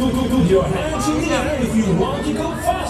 Put your hands in the air if you want to go ส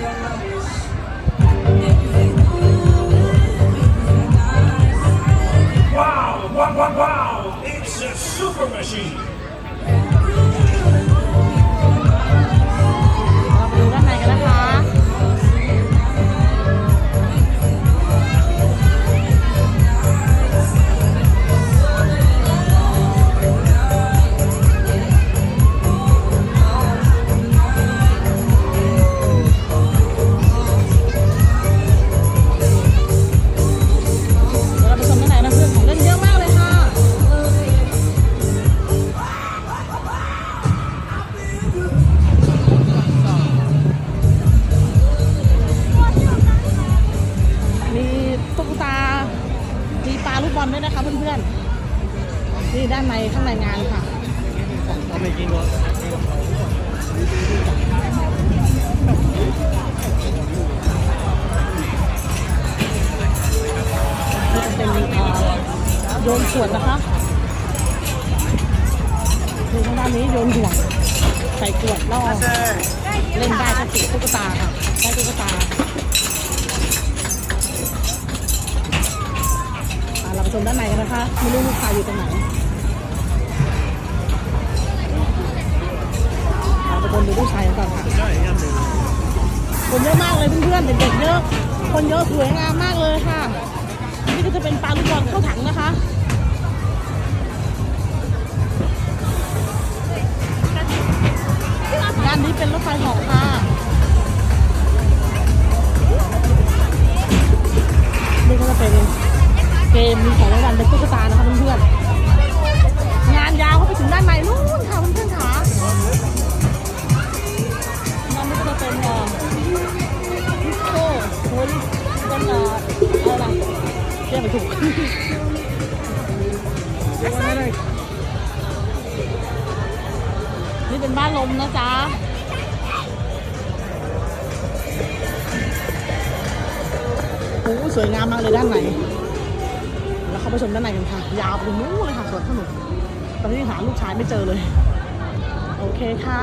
Wow, wow, wow, wow. It's a super machine. ปลาลูกบอลด้วยนะคะเพื่อนๆนี่ด้านในข้างในงานค่ะนี่จะเป็นเอ่อโยนขวดนะคะดูทางด้านนี้โยนห่วงใส่ขวดล่อ ชมด้านในกันนะคะไม่รู้ลูกค้าอยู่ตรงไหนเราไปชมดูลูกชายกันก่อนค่ะคนเยอะมากเลยเพื่อนๆเด็กๆเยอะ คนเยอะสวยงามมากเลยค่ะ นี่ก็จะเป็นปลาลูกบอลเข้าถังนะคะด้านนี้เป็นรถไฟหอกค่ะ เป็นตุ๊กตานะคะเพื่อนๆงานยาวเข้าไปถึงด้านในนู่นค่ะเพื่อนๆค่ะนั่นก็จะเป็นเอ่อดิสโก้โฮลิเป็นเอาอะไรเรียกไม่ถูกนี่เป็นบ้านลมนะจ๊ะโอ้สวยงามมากเลยด้านในาไปชมด้านในกันค่ะ ยาวไปนู้นเลยค่ะสวนสนุกตอนนี้ยังหาลูกชายไม่เจอเลย โอเคค่ะ